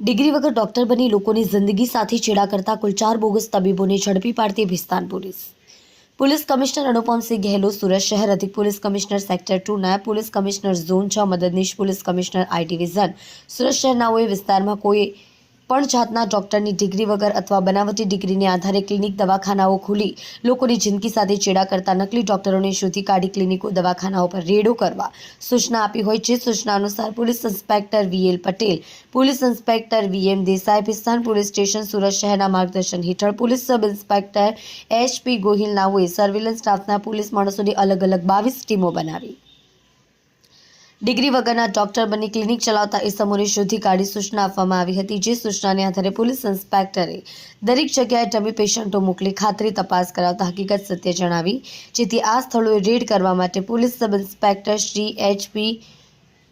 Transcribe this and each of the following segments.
Degree વગર doctor બની લોકોની જિંદગી સાથે ચેડા કરતા કુલ ચાર બોગસ તબીબોને ઝડપી પાડતી Bhestan police. Police commissioner Anupamsinh Gahlot Surat શહેર અધિક પોલીસ કમિશનર સેક્ટર ટુ નાયબ પોલીસ કમિશનર ઝોન છ, મદદનીશ police commissioner I division. Surat શહેરનાઓએ વિસ્તારમાં કોઈ પણ જાતના ડોક્ટરની ડિગ્રી વગર અથવા બનાવટી ડિગ્રીને આધારે ક્લિનિક દવાખાનાઓ ખોલી. લોકોની જિંદગી સાથે ચેડા કરતા નકલી ડોક્ટરોને શોધી કાઢી ક્લિનિકો દવાખાનાઓ પર રેડો કરવા. સૂચના આપી હોય છે, સૂચના અનુસાર police inspector VL Patel, police inspector VM Desai Bhestan police station, Surat શહેરના માર્ગદર્શન હેઠળ police sub inspector HP Gohil નાઓએ surveillance સ્ટાફના પોલીસ માણસોની અલગ અલગ બાવીસ ટીમો બનાવી. ડિગ્રી વગરના ડોક્ટર બની ક્લિનિક ચલાવતા ઇસમોને શોધી કાઢી સૂચના આપવામાં આવી હતી. જે સૂચનાને આધારે પોલીસ ઇન્સ્પેક્ટરે દરેક જગ્યાએ ટમી પેશન્ટો મોકલી ખાતરી તપાસ કરાવતા હકીકત સત્ય જણાવી, જેથી આ સ્થળોએ રેડ કરવા માટે police sub inspector Shri HP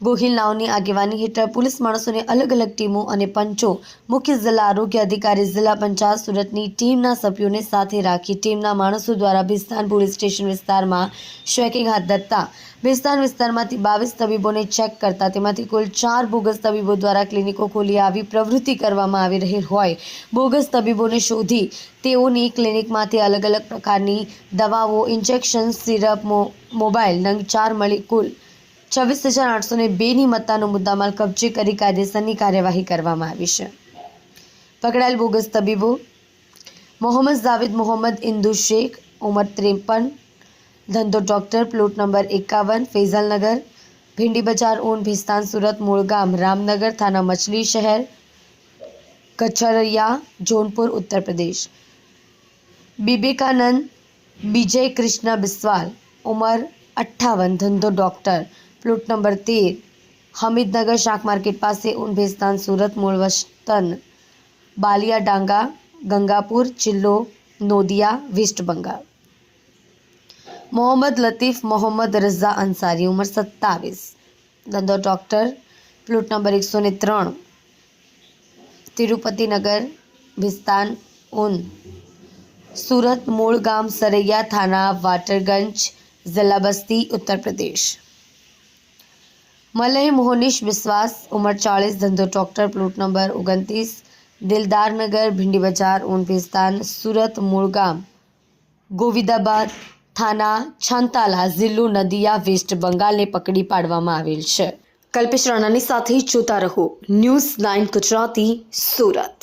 Gohil નાવની આગેવાની હેઠળ પોલીસ માણસોને અલગ અલગ ટીમો અને પંચો, મુખ્ય જિલ્લા આરોગ્ય અધિકારી, જિલ્લા પંચાયત સુરતની ટીમના સભ્યોને સાથે રાખી ટીમના માણસો દ્વારા ભિસ્તાન પોલીસ સ્ટેશન વિસ્તારમાં શેકિંગ હાથ ધરતા. ભિસ્તાન વિસ્તારમાંથી બાવીસ તબીબોને ચેક કરતા તેમાંથી કુલ ચાર બોગસ તબીબો દ્વારા ક્લિનિકો ખોલી આવી પ્રવૃત્તિ કરવામાં આવી રહી હોય. બોગસ તબીબોને શોધી તેઓની ક્લિનિકમાંથી અલગ અલગ પ્રકારની દવાઓ, ઇન્જેક્શન, સિરપ મોબાઈલ નંગ ચાર મળી કુલ છવ્વીસ હજાર આઠસો ને બેની મત્તાનો મુદ્દામાલ કબજે કરી કાયદેસરની કાર્યવાહી કરવામાં આવી છે. પકડાયેલ બોગસ તબીબો, મોહમ્મદ જાવેદ મોહમ્મદ, ઇન્દુ શેખ, ઉંમર ત્રેપન, ધંધો ડોક્ટર, પ્લોટ નંબર એકાવન, ફૈઝલનગર, ભીંડી બજાર, ઊન, ભિસ્તાન, સુરત, મૂળગામ, રામનગર, થાના મછલી શહેર કચરિયા જોનપુર, ઉત્તર પ્રદેશ. બિબેકાનંદ વિજય કૃષ્ણ બિસ્વાલ, ઉંમર અઠ્ઠાવન, ધંધો ડોક્ટર પ્લોટ નંબર તેર હમીદનગર શાક માર્કેટ પાસે ઊન ભેસ્તાન સુરત મૂળ વતન બાલિયા ડાંગા ગંગાપુર જિલ્લો નોદિયા વેસ્ટ બંગાળ મોહમ્મદ લતીફ મોહમ્મદ રઝા અંસારી ઉંમર સત્તાવીસ ધંધો ડોક્ટર પ્લોટ નંબર એકસો ને ત્રણ તિરુપતિનગર ભિસ્તાન ઉન સુરત મૂળ ગામ સરૈયા થાના વાટરગંજ જિલ્લા બસ્તી ઉત્તર પ્રદેશ મલય મોહનીશ વિશ્વાસ, ઉંમર ચાળીસ, ધંધો ડૉક્ટર, પ્લોટ નંબર ઓગણત્રીસ દિલદારનગર ભીંડી બજાર, ઊન ભિસ્તાન, સુરત મૂળ ગામ ગોવિદાબાદ, થાના, છંતાલા જિલ્લો નદિયા, વેસ્ટ બંગાળને પકડી પાડવામાં આવેલ છે. કલ્પેશ રાણાની સાથે જોતા રહો. News nine Gujarati, Surat.